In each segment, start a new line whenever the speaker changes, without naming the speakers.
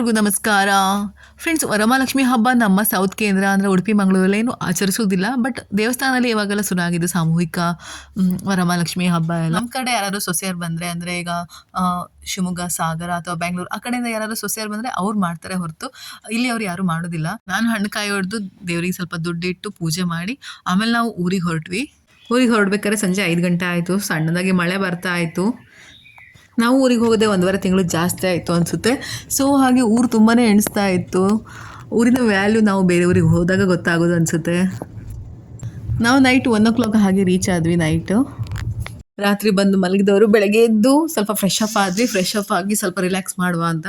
ಎಲ್ಲರಿಗೂ ನಮಸ್ಕಾರ. ಫ್ರೆಂಡ್ಸ್ ವರಮಹಾಲಕ್ಷ್ಮಿ ಹಬ್ಬ ನಮ್ಮ ಸೌತ್ ಕೇಂದ್ರ ಅಂದರೆ ಉಡುಪಿ, ಮಂಗಳೂರಲ್ಲಿ ಏನು ಆಚರಿಸೋದಿಲ್ಲ ಬಟ್ ದೇವಸ್ಥಾನದಲ್ಲಿ ಇವಾಗೆಲ್ಲ ಶುರುವಾಗಿದೆ ಸಾಮೂಹಿಕ ವರಮಹಾಲಕ್ಷ್ಮಿ ಹಬ್ಬ ಎಲ್ಲ? ನಮ್ಮ ಕಡೆ ಯಾರಾದರೂ ಸೊಸೆಯರು ಬಂದರೆ ಅಂದರೆ ಈಗ ಶಿವಮೊಗ್ಗ, ಸಾಗರ ಅಥವಾ ಬೆಂಗಳೂರು ಆ ಕಡೆಯಿಂದ ಯಾರಾದರೂ ಸೊಸೆಯರು ಬಂದರೆ ಅವ್ರು ಮಾಡ್ತಾರೆ ಹೊರತು, ಇಲ್ಲಿ ಅವ್ರು ಯಾರು ಮಾಡೋದಿಲ್ಲ. ನಾನು ಹಣ್ಣು ಕಾಯಿ ಹೊಡೆದು ದೇವರಿಗೆ ಸ್ವಲ್ಪ ದುಡ್ಡಿಟ್ಟು ಪೂಜೆ ಮಾಡಿ, ಆಮೇಲೆ ನಾವು ಊರಿಗೆ ಹೊರಟ್ವಿ. ಊರಿಗೆ ಹೊರಡ್ಬೇಕಾದ್ರೆ ಸಂಜೆ ಐದು ಗಂಟೆ ಆಯಿತು. ಸಣ್ಣದಾಗಿ ಮಳೆ ಬರ್ತಾ ಆಯಿತು. ನಾವು ಊರಿಗೆ ಹೋಗೋದೇ ಒಂದುವರೆ ತಿಂಗಳು ಜಾಸ್ತಿ ಆಯಿತು ಅನಿಸುತ್ತೆ. ಸೊ ಹಾಗೆ ಊರು ತುಂಬಾ ಎಣಿಸ್ತಾ ಇತ್ತು. ಊರಿನ ವ್ಯಾಲ್ಯೂ ನಾವು ಬೇರೆ ಊರಿಗೆ ಹೋದಾಗ ಗೊತ್ತಾಗೋದು ಅನಿಸುತ್ತೆ. ನಾವು ನೈಟ್ ಒನ್ ಓ ಕ್ಲಾಕ್ ಹಾಗೆ ರೀಚ್ ಆದ್ವಿ ನೈಟು ರಾತ್ರಿ ಬಂದು ಮಲಗಿದವರು ಬೆಳಗ್ಗೆ ಎದ್ದು ಸ್ವಲ್ಪ ಫ್ರೆಶ್ ಅಪ್ ಆದ್ವಿ. ಫ್ರೆಶ್ ಅಪ್ ಆಗಿ ಸ್ವಲ್ಪ ರಿಲ್ಯಾಕ್ಸ್ ಮಾಡುವ ಅಂತ.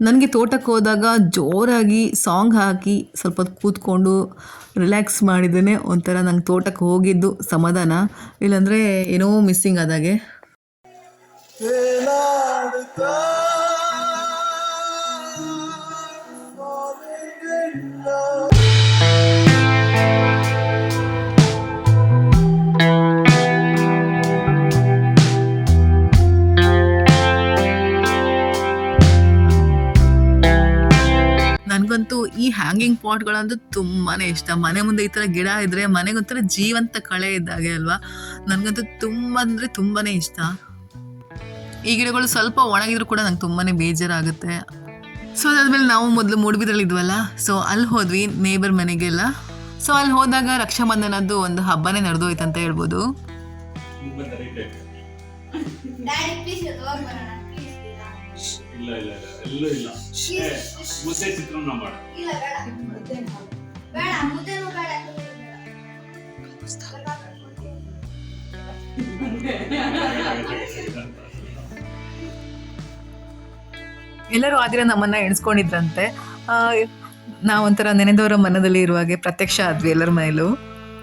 ನನಗೆ ತೋಟಕ್ಕೆ ಹೋದಾಗ ಜೋರಾಗಿ ಸಾಂಗ್ ಹಾಕಿ ಸ್ವಲ್ಪ ಹೊತ್ತು ಕೂತ್ಕೊಂಡು ರಿಲ್ಯಾಕ್ಸ್ ಮಾಡಿದೇ ಒಂಥರ ನಂಗೆ ತೋಟಕ್ಕೆ ಹೋಗಿದ್ದು ಸಮಾಧಾನ. ಇಲ್ಲಾಂದರೆ ಏನೋ ಮಿಸ್ಸಿಂಗ್ ಆದಾಗೆ. ಹ್ಯಾಂಗಿಂಗ್ ಪಾಟ್ಗಳಂತೂ ತುಂಬಾ ಇಷ್ಟ. ಮನೆ ಮುಂದೆ ಈ ಥರ ಗಿಡ ಇದ್ದರೆ ಮನೆಗೊಂಥರ ಜೀವಂತ ಕಳೆ ಇದ್ದಾಗೆ ಅಲ್ವಾ? ನನಗಂತೂ ತುಂಬ ಅಂದರೆ ತುಂಬಾ ಇಷ್ಟ. ಈ ಗಿಡಗಳು ಸ್ವಲ್ಪ ಒಣಗಿದ್ರು ಕೂಡ ನಂಗೆ ತುಂಬಾ ಬೇಜಾರಾಗುತ್ತೆ. ಸೊ ಅದಾದ್ಮೇಲೆ ನಾವು ಮೊದಲು ಮೂಡುಬಿದ್ರಲ್ಲಿ ಇದ್ವಲ್ಲ? ಸೊ ಅಲ್ಲಿ ಹೋದ್ವಿ ನೇಬರ್ ಮನೆಗೆಲ್ಲ. ಸೊ ಅಲ್ಲಿ ಹೋದಾಗ ರಕ್ಷಾಬಂಧನದ್ದು ಒಂದು ಹಬ್ಬನೇ ನಡೆದೋಯ್ತು ಅಂತ ಹೇಳ್ಬೋದು
ಇಲ್ಲ ಇಲ್ಲ ಇಲ್ಲ ಎಲ್ಲೂ ಇಲ್ಲ. ಏ, ಮುದ್ದೆ ಚಿತ್ರಾನ್ನ ಮಾಡು.
ಇಲ್ಲ ಬೇಡ. ಬೇಡ. ಮುದ್ದೆನೂ ಬೇಡ
ಎಲ್ಲರೂ ಆದ್ರೆ ನಮ್ಮನ್ನ ಎಣಿಸ್ಕೊಂಡಿದ್ರಂತೆ. ಆ, ನಾವೊಂಥರ ನೆನೆದವರ ಮನದಲ್ಲಿ ಇರುವಾಗೆ ಪ್ರತ್ಯಕ್ಷ ಆದ್ವಿ ಎಲ್ಲರ ಮನೇಲೂ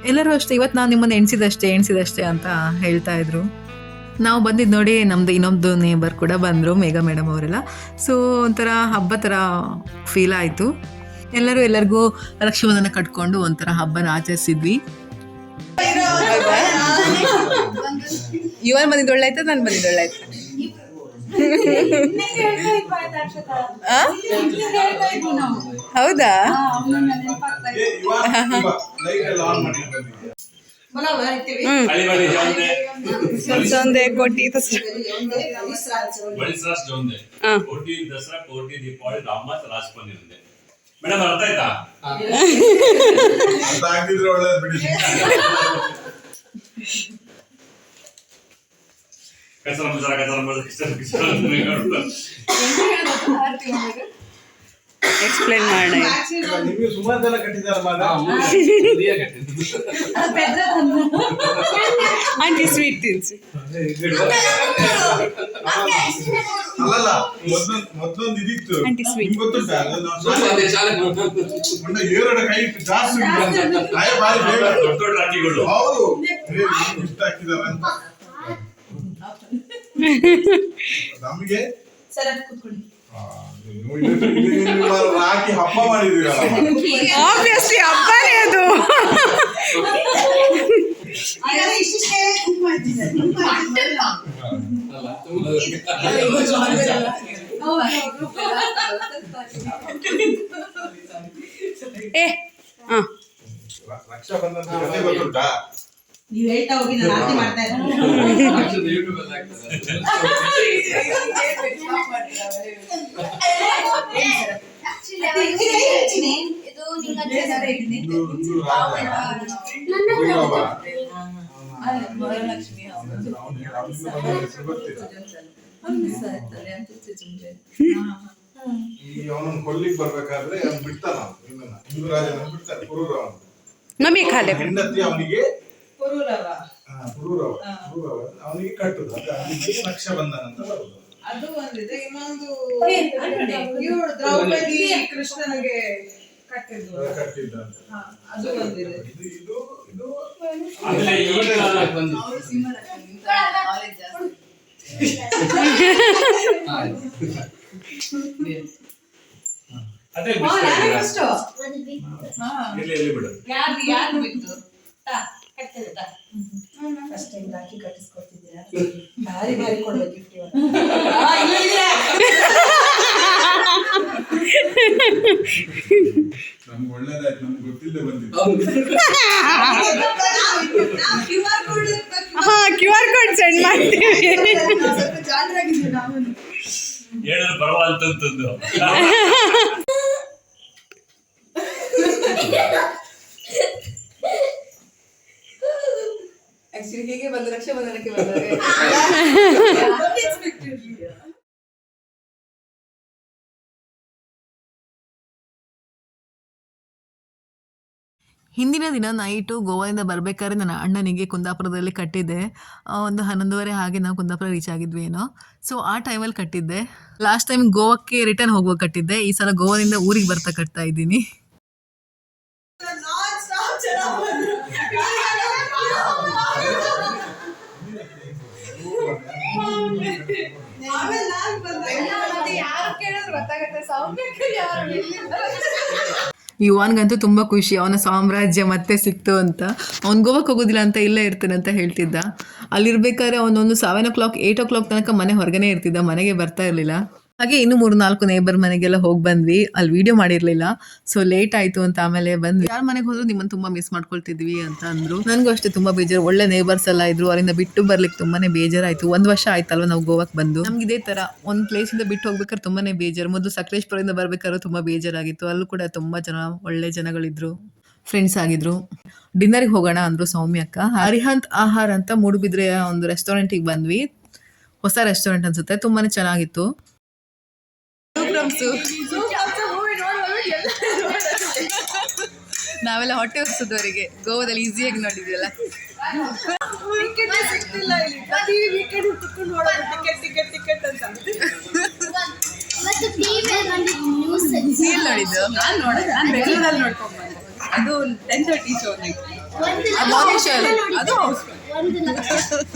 ಎಲ್ಲರೂ ಅಷ್ಟೇ ಇವತ್ತು ನಾವು ನಿಮ್ಮನ್ನ ಎಣಿಸಿದಷ್ಟೇ ಎಣಿಸಿದಷ್ಟೇ ಅಂತ ಹೇಳ್ತಾ ಇದ್ರು. ನಾವು ಬಂದಿದ್ದು ನೋಡಿ ನಮ್ದು ಇನ್ನೊಂದು ನೇಬರ್ ಕೂಡ ಬಂದರು, ಮೇಘ ಮೇಡಮ್ ಅವರೆಲ್ಲ. ಸೊ ಒಂಥರ ಹಬ್ಬ ಥರ ಫೀಲ್ ಆಯಿತು. ಎಲ್ಲರೂ ಎಲ್ಲರಿಗೂ ರಕ್ಷಾಬಂಧನ ಕಟ್ಕೊಂಡು ಒಂಥರ ಹಬ್ಬನ ಆಚರಿಸಿದ್ವಿ. ಇವನ್ ಬಂದಿದ್ದು ಒಳ್ಳಾಯ್ತಾ ನಾನು ಬಂದಿದ್ದು ಒಳ್ಳಾಯ್ತಾ ಆ? ಹೌದಾ?
ಅಳಿಬಾಡಿ ಜೌಂದೆ.
ಸೊಂದೆ ಕೊಟ್ಟಿ
ಬಳಿಸ್ರಾಸ್ ಜೌಂದೆ ಕೋಟಿ ದಸರಾ. ಕೋಟಿ ದೀಪಾವಳಿ ರಾಮತ್ ರಾಜ್ ಬಂದಿರುತ್ತೆ ಮೇಡಮ್ ಅರ್ಥ ಆಯ್ತಾ?
ಅಂತ ಆಗಿದ್ರೆ ಒಳ್ಳೇದು ಬಿಡಿ.
ಕಸರ ಕಸರ ಕಿಸರ.
ಎಕ್ಸ್ಪ್ಲೈನ್ ಮಾಡೋಣ.
ನೀವು ಸುಮಾರು ಜನ ಕಟ್ಟಿದ್ದಾರೆ ಮಾಡ
ಆಂಟಿ ಸ್ವೀಟ್ ತಿನ್ಸಿ.
ಅಲ್ಲಲ್ಲ ಮೊದ್ಲೊಂದು ಇದಿತ್ತು.
ಆಂಟಿ
ಸ್ವೀಟ್ ಗೊತ್ತುಂಟಾ? ಕೈ ಇಟ್ಟು ಜಾಸ್ತಿ ಉಂಟು. ಬಾರಿ ಬೇಗ.
ದೊಡ್ಡ ದೊಡ್ಡ
ಹೌದು. ಇಷ್ಟ ಹಾಕಿದಾರೆ ಅಂತ. ನಮಗೆ? ಆ, ನೀವು ರಾಕಿ ಹಬ್ಬ ಮಾಡಿದೀರಲ್ಲ
ಆಬ್ವಿಯಸ್ಲಿ ಹಬ್ಬನೇ ಅದು ಏ ಹಾ
ರಕ್ಷಾಬಂಧನ ಗೊತ್ತುಂಟಾ?
ನೀವ್ ಹೇಳ್ತಾ ಹೋಗಿ ನಾನು ಆರತಿ ಮಾಡ್ತಾ ಇದ್ದೀನಿ
ಇದು ನಿಂಗೆ ಅಜ್ಜಿ
ಇದು ಇದು ರಾಜ. ಉಯ್ಯವ್ವ. ಅವ್ನಿಗೆ- ಅವ್ನಿಗೆ ಬಂದ ಹೆಸರು ಗೊತ್ತಿಲ್ಲ. ಈ ಅವನನ್ನು ಕೊಲ್ಲಿಕ್ ಬರ್ಬೇಕಾದ್ರೆ ಅವ್ನು ಬಿಡ್ತಾನ ಇವನನ್ನ ಹಿಂದೂ ರಾಜನ ಬಿಡ್ತಾನೆ ಪುರೂರವ
ಮಮ್ಮಿ ಖಾಲೆ
ಹೆಂಡತಿ ಅವನಿಗೆ
ಪುರೂರವ
ಪುರೂರವ ಪುರೂರವ ಅವನಿಗೆ ಕಟ್ಟುದು. ಅದು ರಕ್ಷಾಬಂಧನ ಅಂತ ಬರುದು.
ಅದು ಒಂದಿದೆ ಇನ್ನೊಂದು ದ್ರೌಪದಿ ಕೃಷ್ಣನಿಗೆ ಕಟ್ಟಿದ್ದು.
ಅದು ಕಟ್ಟಿದ್ದ ಅಂತ.
ಅದು ಒಂದಿದೆ.
ಇದು ಇದು
ಆಮೇಲೆ ಅದೇ.
ಹಾ
ಬಿಡು
ಯಾರು ಯಾರು ಬಿತ್ತು. ಫಸ್ಟ್ ಟೈಮ್ ರಾಖಿ ಕಟ್ಟಿಸ್ಕೊಡ್ತಿದ್ದೀರಾ? ಭಾರಿ ಭಾರಿ ಕೊಡ್ಬೇಕು ಗಿಫ್ಟ್
ನಮ್ಗೆ ಒಳ್ಳೇದಾಯ್ತು ನಮ್ಗೆ ಗೊತ್ತಿಲ್ಲದೆ ಬಂದಿದ್ದು.
ಹಾ ಕ್ಯೂ ಆರ್ ಕೋಡ್ ಸೆಂಡ್ ಮಾಡ್ತೀವಿ.
ಹೇಳಿದ್ರೆ ಬರುವ
ಹೇಗೆ ಬಂದು ಬಂದರೆ ಹಿಂದಿನ ದಿನ ನೈಟು ಗೋವಾದಿಂದ ಬರಬೇಕಾದ್ರೆ ನನ್ನ ಅಣ್ಣನಿಗೆ ಕುಂದಾಪುರದಲ್ಲಿ ಕಟ್ಟಿದ್ದೆ. ಒಂದು ಹನ್ನೊಂದುವರೆ ಹಾಗೆ ನಾವು ಕುಂದಾಪುರ ರೀಚ್ ಆಗಿದ್ವಿ ಏನೋ. ಸೊ ಆ ಟೈಮಲ್ಲಿ ಕಟ್ಟಿದ್ದೆ. ಲಾಸ್ಟ್ ಟೈಮ್ ಗೋವಾಕ್ಕೆ ರಿಟರ್ನ್ ಹೋಗುವಾಗ ಕಟ್ಟಿದ್ದೆ. ಈ ಸಲ ಗೋವಾದಿಂದ ಊರಿಗೆ ಬರ್ತಾ ಕಟ್ತಾ ಇದ್ದೀನಿ.
ಯಾರು ತುಂಬಾ
ಯುವಾನ್ಗಂತೂ ತುಂಬ ಖುಷಿ. ಅವನ ಸಾಮ್ರಾಜ್ಯ ಮತ್ತೆ ಸಿಕ್ತು ಅಂತ. ಅವ್ನು ಗೋವಾಕ್ಕೆ ಹೋಗೋದಿಲ್ಲ ಅಂತ ಇಲ್ಲೇ ಇರ್ತಾನೆ ಅಂತ ಹೇಳ್ತಿದ್ದ. ಅಲ್ಲಿರ್ಬೇಕಾದ್ರೆ ಅವನೊಂದು seven o'clock eight o'clock ತನಕ ಮನೆ ಹೊರಗನೆ ಇರ್ತಿದ್ದ. ಮನೆಗೆ ಬರ್ತಾ ಇರಲಿಲ್ಲ. ಹಾಗೆ ಇನ್ನು ಮೂರು ನಾಲ್ಕು ನೇಬರ್ ಮನೆಗೆಲ್ಲ ಹೋಗಿ ಬಂದ್ವಿ. ಅಲ್ಲಿ ವಿಡಿಯೋ ಮಾಡಿರಲಿಲ್ಲ. ಸೊ ಲೇಟ್ ಆಯ್ತು ಅಂತ ಆಮೇಲೆ ಬಂದ್ವಿ. ಯಾರ ಮನೆಗೆ ಹೋದ್ರು ನಿಮ್ಮನ್ನು ತುಂಬಾ ಮಿಸ್ ಮಾಡ್ಕೊಳ್ತಿದ್ವಿ ಅಂತ ಅಂದ್ರು. ನನಗೂ ಅಷ್ಟೇ ತುಂಬಾ ಬೇಜಾರು. ಒಳ್ಳೆ ನೇಬರ್ಸ್ ಎಲ್ಲ ಇದ್ರು. ಅವರಿಂದ ಬಿಟ್ಟು ಬರ್ಲಿಕ್ಕೆ ತುಂಬಾನೇ ಬೇಜಾರಾಯ್ತು. ಒಂದು ವರ್ಷ ಆಯ್ತಲ್ವ ನಾವು ಗೋವಾಕ್ಕೆ ಬಂದು. ನಮ್ಗೆ ಇದೇ ಥರ ಒಂದು ಪ್ಲೇಸಿಂದ ಬಿಟ್ಟು ಹೋಗ್ಬೇಕಾದ್ರೆ ತುಂಬಾನೇ ಬೇಜಾರು. ಮೊದಲು ಸಕಲೇಶ್ಪುರದಿಂದ ಬರ್ಬೇಕಾದ್ರೆ ತುಂಬಾ ಬೇಜಾರಾಗಿತ್ತು. ಅಲ್ಲೂ ಕೂಡ ತುಂಬಾ ಜನ, ಒಳ್ಳೆ ಜನಗಳಿದ್ರು. ಫ್ರೆಂಡ್ಸ್ ಆಗಿದ್ರು. ಡಿನ್ನರಿಗೆ ಹೋಗೋಣ ಅಂದ್ರು ಸೌಮ್ಯಕ್ಕ ಅರಿಹಂತ್ ಆಹಾರ ಅಂತ ಮೂಡುಬಿದ್ರೆಯ ಒಂದು ರೆಸ್ಟೋರೆಂಟಿಗೆ ಬಂದ್ವಿ. ಹೊಸ ರೆಸ್ಟೋರೆಂಟ್ ಅನ್ಸುತ್ತೆ. ತುಂಬಾನೇ ಚೆನ್ನಾಗಿತ್ತು. ನಾವೆಲ್ಲ ಹೊಟ್ಟೆ ಹೊಸದವರಿಗೆ ಗೋವಾದಲ್ಲಿ ಈಸಿಯಾಗಿ ನೋಡಿದ್ವಲ್ಲ ನೋಡಿದ್ದು?
ನಾನು ನೋಡ ನಾನು ಬೆಂಗಳೂರಲ್ಲಿ ನೋಡ್ಕೊಂಡ್ ಬಂದೆ. ಅದು ಟೆನ್ ತರ್ಟಿ ಶೋ
ಒಂದು
ಮಾರ್ನಿಂಗ್ ಶೋ
ಅದು
ಒಂದು ಲಕ್ಷ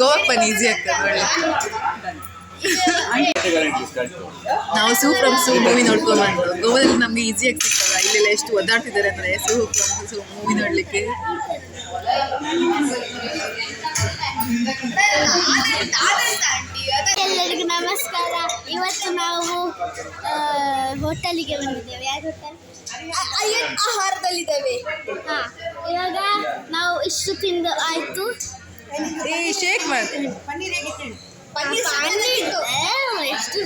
ಗೋವಾಕ್ಕೆ ಬನ್ನಿ ಈಸಿ ಆಗ್ತದೆ ನಾವು ಸೂ ಫ್ರಮ್ ಸೂ ಮೂವಿ ನೋಡ್ಕೊಂಡು ಗೋವಾದಲ್ಲಿ ನಮ್ಗೆ ಈಸಿ ಆಗಿ ಸಿಗ್ತಲ್ಲ ಇಲ್ಲೆಲ್ಲ ಎಷ್ಟು ಒದ್ದಾಡ್ತಿದ್ದಾರೆ ಅಂದ್ರೆ ಸೂ ಫ್ರಮ್ ಸೂ ಮೂವಿ ನೋಡ್ಲಿಕ್ಕೆ.
ಎಲ್ಲರಿಗೂ ನಮಸ್ಕಾರ. ಇವತ್ತು ನಾವು ಹೋಟೆಲಿಗೆ ಬಂದಿದ್ದೇವೆ. ಯಾವ ಹೋಟೆಲ್ ಆಹಾರದಲ್ಲಿದ್ದೇವೆ. ಹಾ ಇವಾಗ ನಾವು ಇಷ್ಟು ತಿಂದು ಆಯ್ತು.
ಈ ಶೇಕ್ ಮಾಡಿ.
ಪನ್ನೀರ್ ಎಷ್ಟು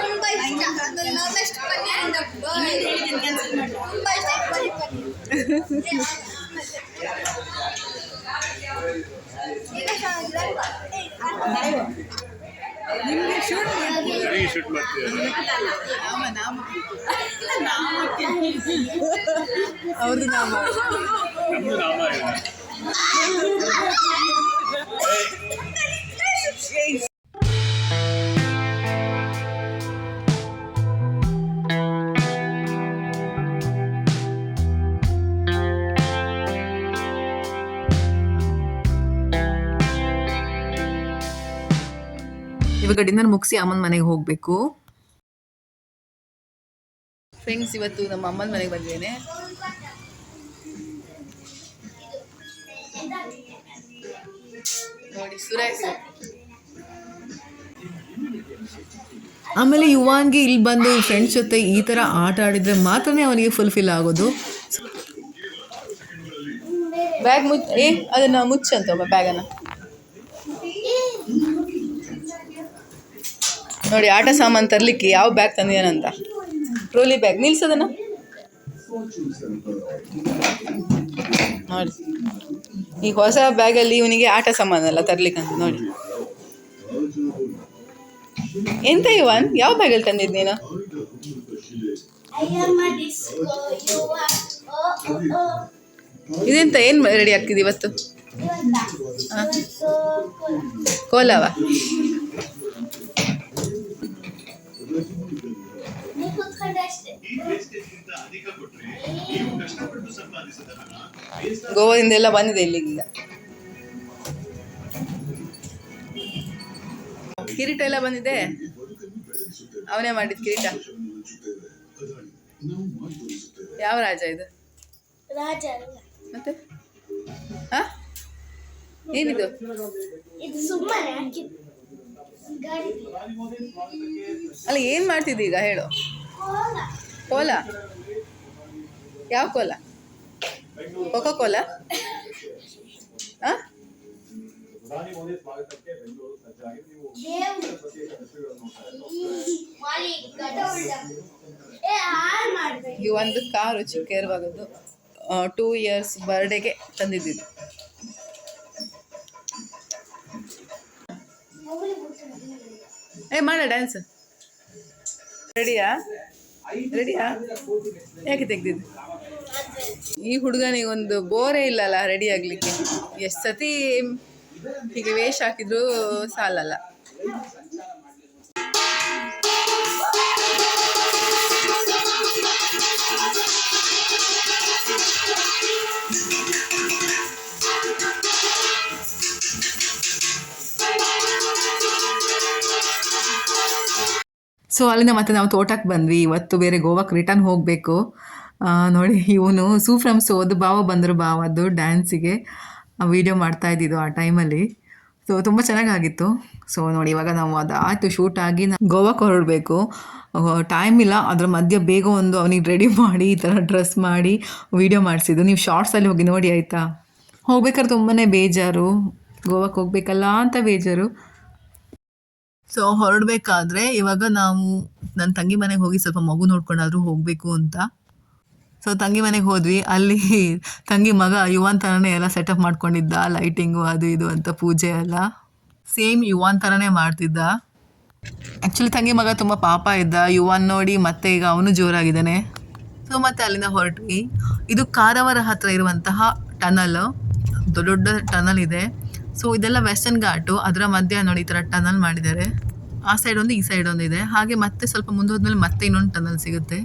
ತುಂಬಾ ಇಷ್ಟ ನಾವೆಷ್ಟು ಪನ್ನೀರಿಂದ ತುಂಬಾ ಇಷ್ಟ ಬರೀ ಪನ್ನೀರ್
ಶೂಟ್ ಮಾಡ್ತೀವಿ
ಹೌದು ನಾಮ
ನಮ್ದು ನಾಮ ಇದೆ.
ಡಿನ್ನರ್ ಮುಗಿಸಿ ಅಮ್ಮನ ಮನೆಗೆ ಹೋಗಬೇಕು. ಫ್ರೆಂಡ್ಸ್ ಇವತ್ತು ನಮ್ಮ ಅಮ್ಮನ ಮನೆಗೆ ಬಂದಿದ್ದೇನೆ. ನೋಡಿ ಸುರೇಶ್ ಆಮೇಲೆ ಯುವಾನ್ಗೆ ಇಲ್ಲಿ ಬಂದು ಫ್ರೆಂಡ್ಸ್ ಜೊತೆ ಈ ಥರ ಆಟ ಆಡಿದ್ರೆ ಮಾತ್ರನೇ ಅವನಿಗೆ ಫುಲ್ಫಿಲ್ ಆಗೋದು. ಬ್ಯಾಗ್ ಮುಚ್ಚ ಏ ಅದನ್ನು ಮುಚ್ಚಂತ ಬ್ಯಾಗನ್ನು ನೋಡಿ ಆಟ ಸಾಮಾನು ತರಲಿಕ್ಕೆ ಯಾವ ಬ್ಯಾಗ್ ತಂದಿದ್ದಾನಂತ? ಟ್ರೋಲಿ ಬ್ಯಾಗ್ ನಿಲ್ಸದನ ನೋಡಿ. ಈ ಹೊಸ ಬ್ಯಾಗಲ್ಲಿ ಇವನಿಗೆ ಆಟ ಸಾಮಾನೆಲ್ಲ ತರ್ಲಿಕ್ಕಂತ ನೋಡಿ. ಎಂತ ಇವನ್? ಯಾವ ಬ್ಯಾಗಲ್ಲಿ ತಂದಿದ್ ನೀನು? ಇದೆಂತ? ಏನು ರೆಡಿ ಆಗ್ತಿದೆ ಇವತ್ತು? ಕೋಲವ? ಗೋವಾದಿಂದ ಎಲ್ಲ ಬಂದಿದೆ ಇಲ್ಲಿಗೀಗ ಕಿರೀಟ ಎಲ್ಲ ಬಂದಿದೆ? ಅವನೇ ಮಾಡಿದ ಕಿರೀಟ? ಯಾವ ರಾಜ ಇದು? ಮತ್ತೆ? ಹಾ? ಏನಿದು? ಅಲ್ಲ ಏನು ಮಾಡ್ತಿದ್ದೀಗ ಹೇಳು.
ಕೋಲ.
ಕೋಲ? ಯಾವ ಕೋಲ? ಕೊಕೋ ಕೋಲಾ
ಈ
ಒಂದು ಕಾರು ಚಿಕ್ಕ ಇರುವಾಗದ್ದು ಟೂ ಇಯರ್ಸ್ ಬರ್ಡೇಗೆ ತಂದಿದ್ದಿದ್ದು. ಏ, ಮಾಡ ಡ್ಯಾನ್ಸ್ ರೆಡಿಯಾ ರೆಡಿಯಾ ಯಾಕೆ ತೆಗ್ದಿದ್ದು? ಈ ಹುಡುಗನಿಗೆ ಒಂದು ಬೋರೇ ಇಲ್ಲಲ್ಲ ರೆಡಿ ಆಗ್ಲಿಕ್ಕೆ. ಎಷ್ಟು ಸತಿ ಹೀಗೆ ವೇಷ ಹಾಕಿದ್ರು ಸಾಲಲ್ಲ. ಸೊ ಅಲ್ಲಿಂದ ಮತ್ತೆ ನಾವು ತೋಟಕ್ಕೆ ಬಂದ್ವಿ. ಇವತ್ತು ಬೇರೆ ಗೋವಾಕ್ಕೆ ರಿಟರ್ನ್ ಹೋಗಬೇಕು. ನೋಡಿ, ಇವನು ಸೂ ಫ್ರಮ್ ಸೋದು ಭಾವ ಬಂದರು ಭಾವದ್ದು ಡ್ಯಾನ್ಸಿಗೆ ವಿಡಿಯೋ ಮಾಡ್ತಾ ಇದ್ದಿದ್ದು ಆ ಟೈಮಲ್ಲಿ ಸೊ ತುಂಬ ಚೆನ್ನಾಗಾಗಿತ್ತು. ಸೊ ನೋಡಿ, ಇವಾಗ ನಾವು ಅದು ಆಯಿತು ಶೂಟ್ ಆಗಿ ನಾವು ಗೋವಾಕ್ಕೆ ಹೊರಡಬೇಕು. ಟೈಮ್ ಇಲ್ಲ, ಅದರ ಮಧ್ಯೆ ಬೇಗ ಒಂದು ಅವನಿಗೆ ರೆಡಿ ಮಾಡಿ, ಈ ಥರ ಡ್ರೆಸ್ ಮಾಡಿ ವಿಡಿಯೋ ಮಾಡಿಸಿದ್ದು. ನೀವು ಶಾರ್ಟ್ಸಲ್ಲಿ ಹೋಗಿ ನೋಡಿ, ಆಯಿತಾ? ಹೋಗ್ಬೇಕಾದ್ರೆ ತುಂಬಾ ಬೇಜಾರು. ಗೋವಾಕ್ಕೆ ಹೋಗ್ಬೇಕಲ್ಲ ಅಂತ ಬೇಜಾರು. ಸೊ ಹೊರಡಬೇಕಾದ್ರೆ ಇವಾಗ ನಾವು ನನ್ನ ತಂಗಿ ಮನೆಗೆ ಹೋಗಿ ಸ್ವಲ್ಪ ಮಗು ನೋಡ್ಕೊಂಡಾದ್ರೂ ಹೋಗಬೇಕು ಅಂತ. ಸೊ ತಂಗಿ ಮನೆಗೆ ಹೋದ್ವಿ. ಅಲ್ಲಿ ತಂಗಿ ಮಗ ಯುವನ್ ಥರನೇ ಎಲ್ಲ ಸೆಟಪ್ ಮಾಡ್ಕೊಂಡಿದ್ದ ಲೈಟಿಂಗು ಅದು ಇದು ಅಂತ ಪೂಜೆ ಎಲ್ಲ. ಸೇಮ್ ಯುವನ್ ಥರನೇ ಮಾಡ್ತಿದ್ದ. ಆ್ಯಕ್ಚುಲಿ ತಂಗಿ ಮಗ ತುಂಬ ಪಾಪ ಇದ್ದ. ಯುವನ್ ನೋಡಿ ಮತ್ತೆ ಈಗ ಅವನು ಜೋರಾಗಿದ್ದಾನೆ. ಸೊ ಮತ್ತೆ ಅಲ್ಲಿಂದ ಹೊರಟ್ವಿ. ಇದು ಕಾರವಾರ ಹತ್ತಿರ ಇರುವಂತಹ ಟನಲ್ ದೊಡ್ಡ ದೊಡ್ಡ ಟನಲ್ ಇದೆ. ಸೊ ಇದೆಲ್ಲ ವೆಸ್ಟರ್ನ್ ಘಾಟು. ಅದರ ಮಧ್ಯೆ ನೋಡಿ ಈ ಥರ ಟನಲ್ ಮಾಡಿದ್ದಾರೆ. ಆ ಸೈಡ್ ಒಂದು, ಈ ಸೈಡ್ ಒಂದು ಇದೆ. ಹಾಗೆ ಮತ್ತೆ ಸ್ವಲ್ಪ ಮುಂದೆ ಹೋದ್ಮೇಲೆ ಮತ್ತೆ ಇನ್ನೊಂದು ಟನಲ್ ಸಿಗುತ್ತೆ.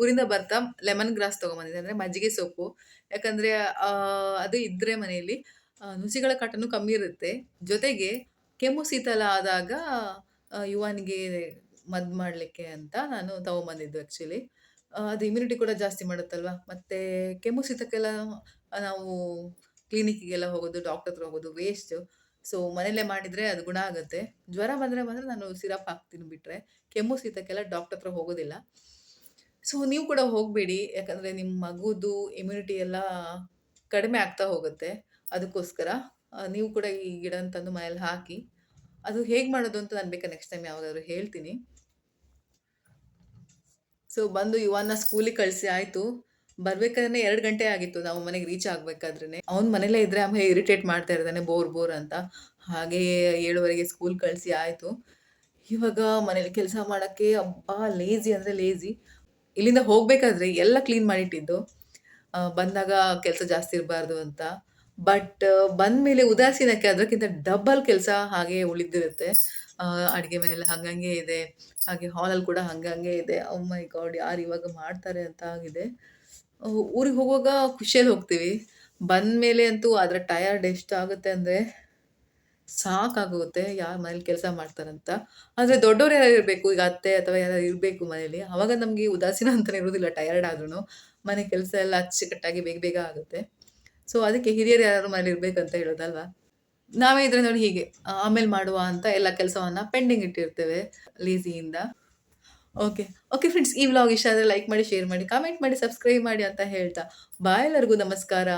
ಊರಿಂದ ಬರ್ತಾ ಲೆಮನ್ ಗ್ರಾಸ್ ತೊಗೊಂಬಂದಿದ್ದೆ. ಅಂದರೆ ಮಜ್ಜಿಗೆ ಸೊಪ್ಪು. ಯಾಕಂದರೆ ಅದು ಇದ್ದರೆ ಮನೆಯಲ್ಲಿ ನುಸಿಗಳ ಕಾಟನು ಕಮ್ಮಿ ಇರುತ್ತೆ. ಜೊತೆಗೆ ಕೆಮ್ಮು ಶೀತಲ ಆದಾಗ ಯುವನಿಗೆ ಮದ್ದು ಮಾಡಲಿಕ್ಕೆ ಅಂತ ನಾನು ತೊಗೊಂಬಂದಿದ್ದು ಆ್ಯಕ್ಚುಲಿ ಅದು ಇಮ್ಯುನಿಟಿ ಕೂಡ ಜಾಸ್ತಿ ಮಾಡುತ್ತಲ್ವ? ಮತ್ತು ಕೆಮ್ಮು ಶೀತಕ್ಕೆಲ್ಲ ನಾವು ಕ್ಲಿನಿಕ್ಕಿಗೆಲ್ಲ ಹೋಗೋದು ಡಾಕ್ಟರ್ ಹತ್ರ ಹೋಗೋದು ವೇಸ್ಟು ಸೊ ಮನೆಯಲ್ಲೇ ಮಾಡಿದರೆ ಅದು ಗುಣ ಆಗುತ್ತೆ. ಜ್ವರ ಬಂದರೆ ಮಾತ್ರ ನಾನು ಸಿರಪ್ ಹಾಕ್ತೀನಿ ಬಿಟ್ಟರೆ ಕೆಮ್ಮು ಶೀತಕ್ಕೆಲ್ಲ ಡಾಕ್ಟರ್ ಹತ್ರ ಹೋಗೋದಿಲ್ಲ. ಸೊ ನೀವು ಕೂಡ ಹೋಗಬೇಡಿ. ಯಾಕಂದರೆ ನಿಮ್ಮ ಮಗುದು ಇಮ್ಯುನಿಟಿ ಎಲ್ಲ ಕಡಿಮೆ ಆಗ್ತಾ ಹೋಗುತ್ತೆ. ಅದಕ್ಕೋಸ್ಕರ ನೀವು ಕೂಡ ಈ ಗಿಡ ತಂದು ಮನೇಲಿ ಹಾಕಿ. ಅದು ಹೇಗೆ ಮಾಡೋದು ಅಂತ ನಾನು ಬೇಕಾ ನೆಕ್ಸ್ಟ್ ಟೈಮ್ ಯಾವಾಗಾದ್ರೂ ಹೇಳ್ತೀನಿ. ಸೊ ಬಂದು ಯುವನ ಸ್ಕೂಲಿಗೆ ಕಳಿಸಿ, ಆಯಿತು. ಬರ್ಬೇಕಾದ್ರೆ ಎರಡು ಗಂಟೆ ಆಗಿತ್ತು. ನಾವು ಮನೆಗೆ ರೀಚ್ ಆಗಬೇಕಾದ್ರೆ ಅವ್ನ ಮನೇಲೇ ಇದ್ದರೆ ಆಮೇಲೆ ಇರಿಟೇಟ್ ಮಾಡ್ತಾ ಇರ್ತಾನೆ, ಬೋರ್ ಬೋರ್ ಅಂತ. ಹಾಗೆ ಏಳುವರೆಗೆ ಸ್ಕೂಲ್ ಕಳಿಸಿ, ಆಯಿತು. ಇವಾಗ ಮನೇಲಿ ಕೆಲಸ ಮಾಡೋಕ್ಕೆ, ಅಬ್ಬಾ ಲೇಜಿ ಅಂದರೆ ಲೇಜಿ ಇಲ್ಲಿಂದ ಹೋಗಬೇಕಾದ್ರೆ ಎಲ್ಲ ಕ್ಲೀನ್ ಮಾಡಿಟ್ಟಿದ್ದು. ಬಂದಾಗ ಕೆಲಸ ಜಾಸ್ತಿ ಇರಬಾರ್ದು ಅಂತ. ಬಟ್ ಬಂದಮೇಲೆ ಉದಾಸೀನಕ್ಕೆ ಅದಕ್ಕಿಂತ ಡಬಲ್ ಕೆಲಸ ಹಾಗೆ ಉಳಿದಿರುತ್ತೆ. ಅಡುಗೆ ಮನೆಯಲ್ಲಿ ಹಂಗಂಗೆ ಇದೆ. ಹಾಗೆ ಹಾಲಲ್ಲಿ ಕೂಡ ಹಂಗಂಗೆ ಇದೆ. ಮೈ ಗಾಡ್ ಯಾರು ಇವಾಗ ಮಾಡ್ತಾರೆ ಅಂತ ಆಗಿದೆ. ಊರಿಗೆ ಹೋಗುವಾಗ ಖುಷಿಯಲ್ಲಿ ಹೋಗ್ತೀವಿ. ಬಂದಮೇಲೆ ಅಂತೂ ಅದರ ಟಯರ್ಡ್ ಎಷ್ಟಾಗುತ್ತೆ ಅಂದರೆ ಸಾಕಾಗುತ್ತೆ, ಯಾರು ಮನೇಲಿ ಕೆಲಸ ಮಾಡ್ತಾರಂತ. ಆದರೆ ದೊಡ್ಡವ್ರು ಯಾರು ಇರಬೇಕು? ಈಗ ಅತ್ತೆ ಅಥವಾ ಯಾರು ಇರಬೇಕು ಮನೇಲಿ. ಅವಾಗ ನಮಗೆ ಉದಾಸೀನ ಅಂತಲೇ ಇರೋದಿಲ್ಲ ಟಯರ್ಡ್ ಆದ್ರೂ ಮನೆ ಕೆಲಸ ಎಲ್ಲ ಅಚ್ಚುಕಟ್ಟಾಗಿ ಬೇಗ ಬೇಗ ಆಗುತ್ತೆ. ಸೊ ಅದಕ್ಕೆ ಹಿರಿಯರು ಯಾರು ಮನೇಲಿ ಇರಬೇಕಂತ ಹೇಳೋದಲ್ವಾ? ನಾವೇ ಇದ್ರೆ ನೋಡಿ ಹೀಗೆ ಆಮೇಲೆ ಮಾಡುವ ಅಂತ ಎಲ್ಲ ಕೆಲಸವನ್ನು ಪೆಂಡಿಂಗ್ ಇಟ್ಟಿರ್ತೇವೆ ಲೀಸಿಯಿಂದ ಓಕೆ ಓಕೆ ಫ್ರೆಂಡ್ಸ್ ಈ ವ್ಲಾಗ್ ಇಷ್ಟ ಆದರೆ ಲೈಕ್ ಮಾಡಿ ಶೇರ್ ಮಾಡಿ ಕಾಮೆಂಟ್ ಮಾಡಿ ಸಬ್ಸ್ಕ್ರೈಬ್ ಮಾಡಿ ಅಂತ ಹೇಳ್ತಾ. ಬಾಯ್ ಎಲ್ಲರಿಗೂ, ನಮಸ್ಕಾರ.